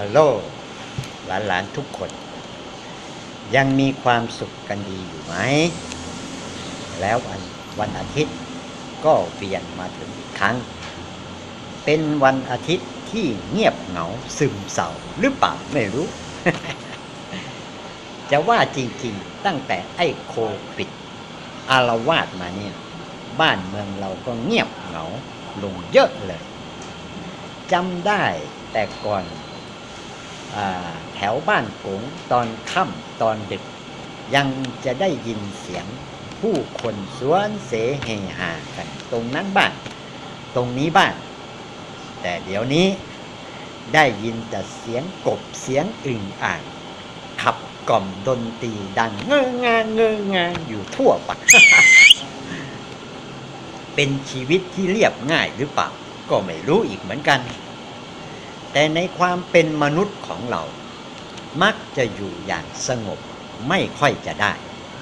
ฮัลโหลหลานๆทุกคน ยังมีความสุขกันดีอยู่ไหม แล้ววันวันอาทิตย์ก็เปลี่ยนมาถึงอีกครั้ง เป็นวันอาทิตย์ที่เงียบเหงาซึมเศร้าหรือเปล่าไม่รู้ จะว่าจริงๆตั้งแต่ไอ้โควิดอารวาสมาเนี่ย บ้านเมืองเราก็เงียบเหงาลงเยอะเลยจำได้แต่ก่อน แถวบ้านโกงตอนค่ำตอนดึก ยังจะได้ยินเสียงผู้คนสวนเสเฮหากัน ตรงนั้นบ้างตรงนี้บ้างแต่เดี๋ยวนี้ได้ยินแต่เสียงกบเสียงอึ่งอ่างขับกล่อมดนตรีดังเงองานเงองานอยู่ทั่วไปเป็นชีวิตที่เรียบง่ายหรือเปล่า ก็ไม่รู้อีกเหมือนกัน แต่ในความเป็นมนุษย์ของเรา มักจะอยู่อย่างสงบไม่ค่อยจะได้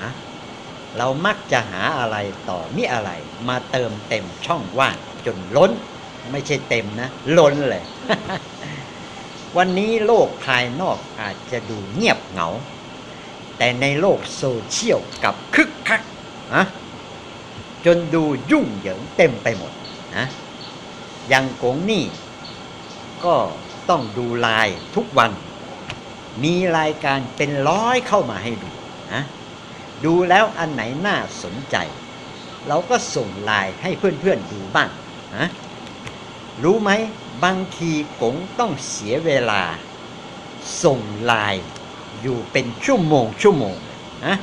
นะเรามักจะหาอะไรต่อมิอะไร มาเติมเต็มช่องว่างจนล้น ไม่ใช่เต็มนะ ล้นเลย วันนี้โลกภายนอกอาจจะดูเงียบเหงา แต่ในโลกโซเชียลกับคึกคักนะจนดูยุ่งเหยิงเต็มไปหมดนะอย่างกงนี่ ก็ต้องดูไลน์ทุกวัน มีรายการเป็นร้อยเข้ามาให้ดูนะดูแล้วอันไหนน่าสนใจ เราก็ส่งไลน์ให้เพื่อนๆดูบ้างนะรู้ไหมบางทีกงต้องเสียเวลา ส่งไลน์อยู่เป็นชั่วโมงชั่วโมงนะ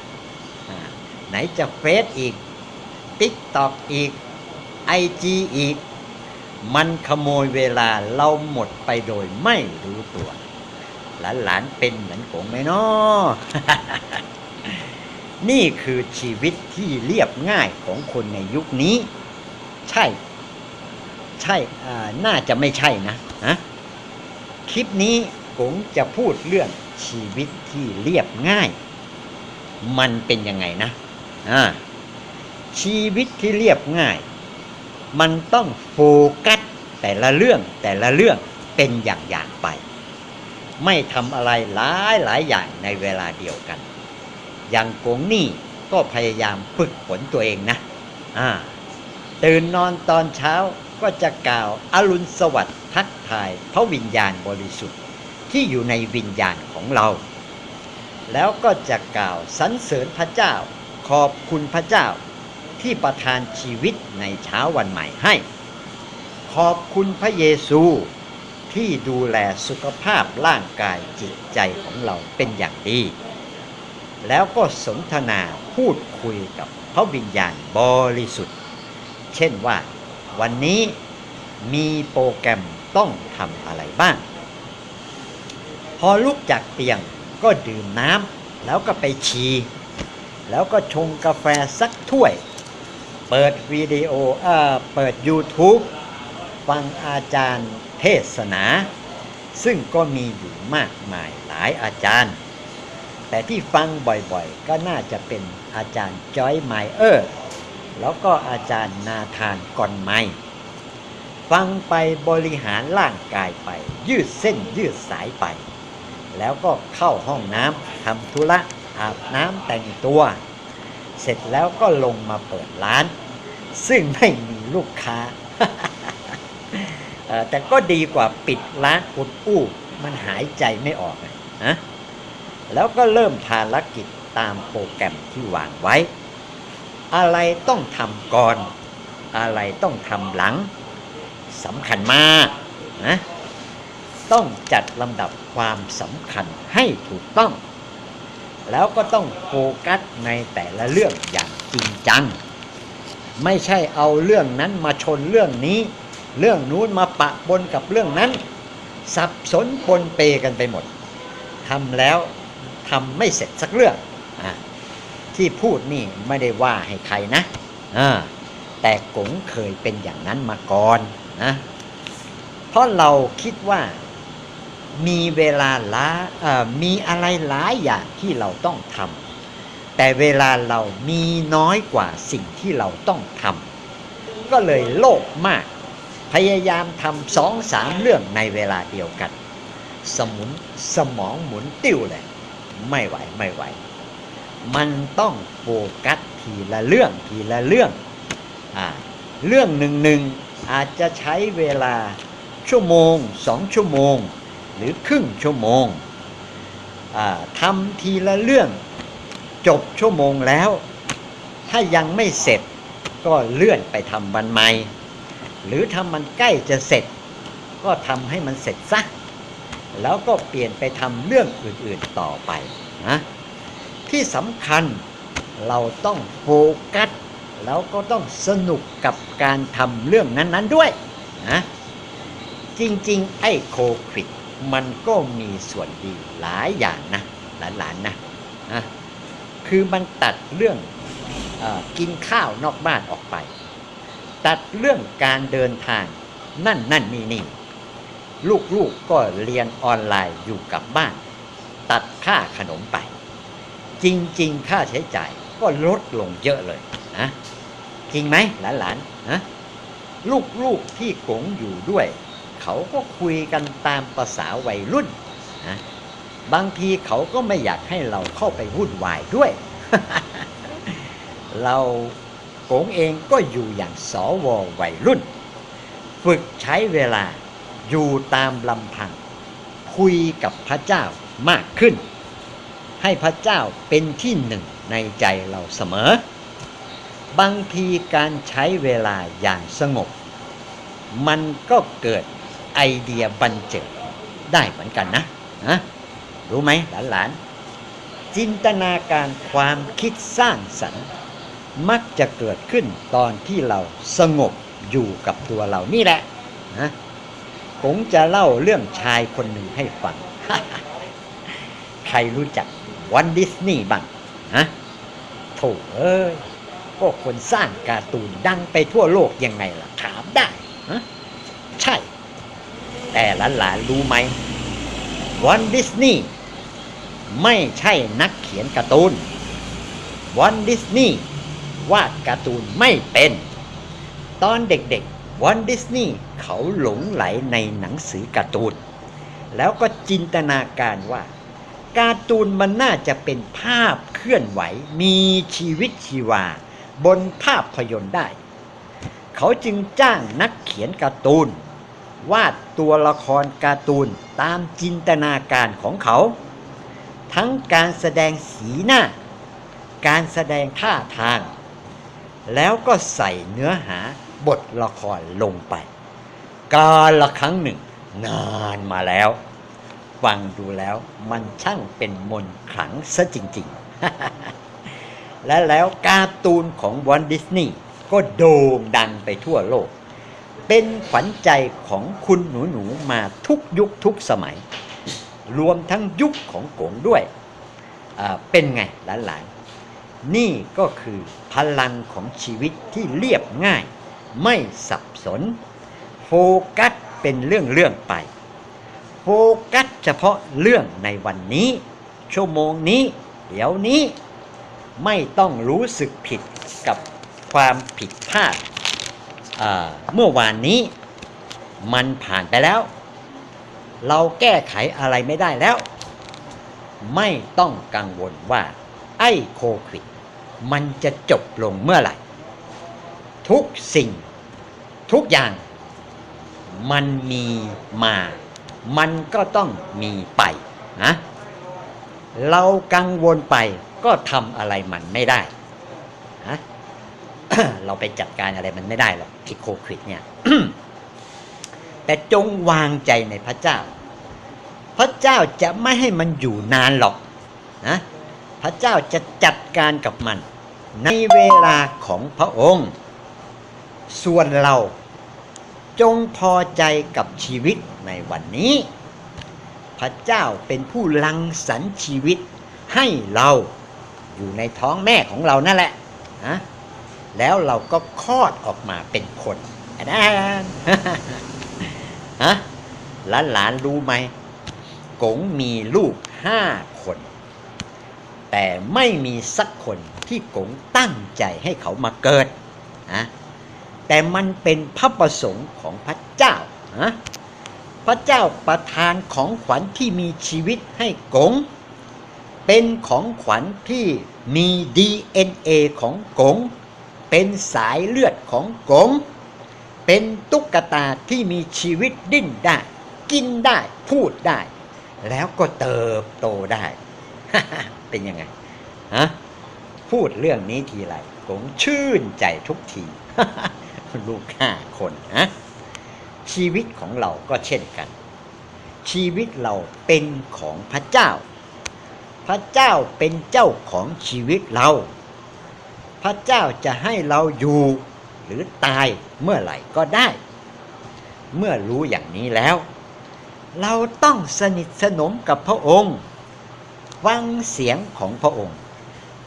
ไหนจะเฟซอีกติ๊กตอกอีกไอจีอีก มันขโมยเวลาเราหมดไปโดยไม่รู้ตัว หลานๆเป็นเหมือนกงไหมนาะนี่คือชีวิตที่เรียบง่ายของคนในยุคนี้ ใช่ ใช่น่าจะไม่ใช่นะฮะคลิปนี้กงจะพูดเรื่องชีวิตที่เรียบง่าย มันเป็นยังไงนะอ่าชีวิตที่เรียบง่าย มันต้องโฟกัสแต่ละเรื่องแต่ละเรื่องเป็นอย่างๆไป ไม่ทำอะไรหลายหลายอย่างในเวลาเดียวกัน อย่างกงนี่ก็พยายามฝึกฝนตัวเองนะอ่าตื่นนอนตอนเช้าก็จะกล่าวอรุณสวัสดิ์ทักทายพระวิญญาณบริสุทธิ์ที่อยู่ในวิญญาณของเรา แล้วก็จะกล่าวสรรเสริญพระเจ้า ขอบคุณพระเจ้า ที่ประทานชีวิตในเช้าวันใหม่ให้ ขอบคุณพระเยซูที่ดูแลสุขภาพร่างกายจิตใจของเราเป็นอย่างดี แล้วก็สนทนาพูดคุยกับพระวิญญาณบริสุทธิ์ เช่นว่าวันนี้มีโปรแกรมต้องทำอะไรบ้าง พอลุกจากเตียงก็ดื่มน้ำแล้วก็ไปฉี่แล้วก็ชงกาแฟสักถ้วย เปิดวิดีโอเอ่อเปิด YouTube ฟังอาจารย์เทศนา ซึ่งก็มีอยู่มากมายหลายอาจารย์ แต่ที่ฟังบ่อยๆ ก็น่าจะเป็นอาจารย์จอยไมเออร์แล้วก็อาจารย์นาธานกอนไมฟังไปบริหารร่างกายไป ยืดเส้นยืดสายไป แล้วก็เข้าห้องน้ำทำธุระอาบน้ำแต่งตัว เสร็จแล้วก็ลงมาเปิดร้าน ซึ่งไม่มีลูกค้า แต่ก็ดีกว่าปิดร้านอุดอู้มันหายใจไม่ออกนะแล้วก็เริ่มภารกิจตามโปรแกรมที่วางไว้ อะไรต้องทำก่อน อะไรต้องทำหลังสำคัญมากนะต้องจัดลำดับความสำคัญให้ถูกต้อง แล้วก็ต้องโฟกัสในแต่ละเรื่องอย่างจริงจัง ไม่ใช่เอาเรื่องนั้นมาชนเรื่องนี้ เรื่องนู้นมาปะปนกับเรื่องนั้น สับสนปนเปกันไปหมดทำแล้วทำไม่เสร็จสักเรื่องอที่พูดนี่ไม่ได้ว่าให้ใครนะอ่าแต่กงเคยเป็นอย่างนั้นมาก่อนนะเพราะเราคิดว่า มีเวลาล้ามีอะไรหลายอย่างที่เราต้องทำแต่เวลาเรามีน้อยกว่าสิ่งที่เราต้องทำก็เลยโลภมาก พยายามทำสองสามเรื่องในเวลาเดียวกัน สมุนสมองหมุนติ้วเลยไม่ไหวไม่ไหว มันต้องโฟกัสทีละเรื่องทีละเรื่องอ่าเรื่องหนึ่งหนึ่งอาจจะใช้เวลาชั่วโมงสองชั่วโมง หรือครึ่งชั่วโมงอ่าทำทีละเรื่องจบชั่วโมงแล้ว ถ้ายังไม่เสร็จก็เลื่อนไปทำวันใหม่ หรือถ้ามันใกล้จะเสร็จ ก็ทำให้มันเสร็จซะแล้วก็เปลี่ยนไปทำเรื่องอื่นๆต่อไปนะที่สำคัญเราต้องโฟกัสแล้วก็ต้องสนุกกับการทำเรื่องนั้น ๆด้วยนะจริง ๆ ไอ้โควิด มันก็มีส่วนดีหลายอย่างนะหลานๆนะนะคือมันตัดเรื่องอกินข้าวนอกบ้านออกไป ตัดเรื่องการเดินทางนั่นนั่นนี่นี่ลูกๆก็เรียนออนไลน์อยู่กับบ้าน ตัดค่าขนมไป จริง ๆ ค่าใช้จ่ายก็ลดลงเยอะเลยนะจริงไหมหลานๆนะลูกๆที่กงอยู่ด้วย เขาก็คุยกันตามภาษาวัยรุ่นนะบางทีเขาก็ไม่อยากให้เราเข้าไปวุ่นวายด้วย เรากงเองก็อยู่อย่างสววัยรุ่น ฝึกใช้เวลาอยู่ตามลำพัง คุยกับพระเจ้ามากขึ้น ให้พระเจ้าเป็นที่หนึ่งในใจเราเสมอ บางทีการใช้เวลาอย่างสงบ มันก็เกิด ไอเดียบันเจิดได้เหมือนกันนะนะรู้ไหมหลานๆ จินตนาการความคิดสร้างสรรค์ มักจะเกิดขึ้นตอนที่เราสงบอยู่กับตัวเรานี่แหละนะผมจะเล่าเรื่องชายคนหนึ่งให้ฟัง ใครรู้จักวันดิสนีย์บ้างฮะโถเอ้ยก็คนสร้างการ์ตูนดังไปทั่วโลกยังไงล่ะ ถามได้ฮะใช่ แต่หลานๆรู้ไหมวันดิสนีย์ไม่ใช่นักเขียนการ์ตูนวันดิสนีย์วาดการ์ตูนไม่เป็น ตอนเด็กๆวันดิสนีย์เขาหลงไหลในหนังสือการ์ตูน แล้วก็จินตนาการว่าการ์ตูนมันน่าจะเป็นภาพเคลื่อนไหวมีชีวิตชีวา บนภาพยนตร์ได้ เขาจึงจ้างนักเขียนการ์ตูน วาดตัวละครการ์ตูนตามจินตนาการของเขา ทั้งการแสดงสีหน้า การแสดงท่าทาง แล้วก็ใส่เนื้อหาบทละครลงไป กาละครั้งหนึ่ง นานมาแล้ว ฟังดูแล้วมันช่างเป็นมนขลังซะจริง ๆ และแล้วการ์ตูนของวอลดิสนีย์ก็โด่งดังไปทั่วโลก เป็นขวัญใจของคุณหนูหนูๆมาทุกยุคทุกสมัย รวมทั้งยุคของโกงด้วย เป็นไงหลานๆ นี่ก็คือพลังของชีวิตที่เรียบง่าย ไม่สับสน โฟกัสเป็นเรื่องเรื่องๆไป โฟกัสเฉพาะเรื่องในวันนี้ ชั่วโมงนี้ เดี๋ยวนี้ ไม่ต้องรู้สึกผิดกับความผิดพลาด เมื่อวานนี้มันผ่านไปแล้ว เราแก้ไขอะไรไม่ได้แล้ว ไม่ต้องกังวลว่า ไอ้โควิดมันจะจบลงเมื่อไหร่ ทุกสิ่ง ทุกอย่าง มันมีมา มันก็ต้องมีไปนะเรากังวลไปก็ทำอะไรมันไม่ได้ เราไปจัดการอะไรมันไม่ได้หรอกไอ้โควิดเนี่ยแต่จงวางใจในพระเจ้า พระเจ้าจะไม่ให้มันอยู่นานหรอกนะพระเจ้าจะจัดการกับมัน ในเวลาของพระองค์ ส่วนเราจงพอใจกับชีวิตในวันนี้ พระเจ้าเป็นผู้ลังสรรค์ชีวิตให้เราอยู่ในท้องแม่ของเรานั่นแหละนะ แล้วเราก็คลอดออกมาเป็นคนอะฮะหลานหลานๆรู้ไหมกงมีลูกห้าคน แต่ไม่มีสักคนที่กงตั้งใจให้เขามาเกิดนะแต่มันเป็นพระประสงค์ของพระเจ้านะพระเจ้าประทานของขวัญที่มีชีวิตให้กง เป็นของขวัญที่มี DNA ของกง เป็นสายเลือดของกง เป็นตุ๊กตาที่มีชีวิตดิ้นได้ กินได้พูดได้ แล้วก็เติบโตได้ เป็นยังไงฮะพูดเรื่องนี้ทีไรกงชื่นใจทุกที ลูกห้าคนฮะชีวิตของเราก็เช่นกัน ชีวิตเราเป็นของพระเจ้า พระเจ้าเป็นเจ้าของชีวิตเรา พระเจ้าจะให้เราอยู่หรือตายเมื่อไหร่ก็ได้ เมื่อรู้อย่างนี้แล้ว เราต้องสนิทสนมกับพระองค์ฟังเสียงของพระองค์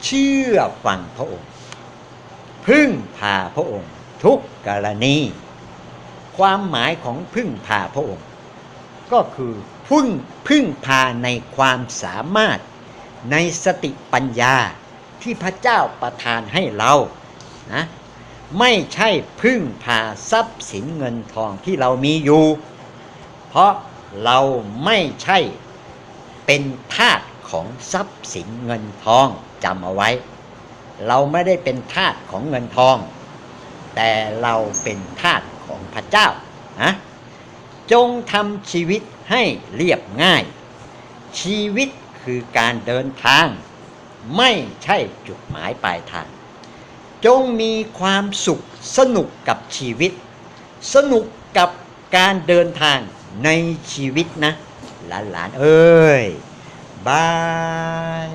เชื่อฟังพระองค์ พึ่งพาพระองค์ ทุกกรณี ความหมายของพึ่งพาพระองค์ ก็คือพึ่งพึ่งพาในความสามารถในสติปัญญา ที่พระเจ้าประทานให้เรานะไม่ใช่พึ่งพาทรัพย์สินเงินทองที่เรามีอยู่ เพราะเราไม่ใช่เป็นทาสของทรัพย์สินเงินทองจำเอาไว้ เราไม่ได้เป็นทาสของเงินทอง แต่เราเป็นทาสของพระเจ้านะจงทำชีวิตให้เรียบง่าย ชีวิตคือการเดินทาง ไม่ใช่จุดหมายปลายทาง จงมีความสุขสนุกกับชีวิต สนุกกับการเดินทางในชีวิตนะ หลานๆ เอ้ย บาย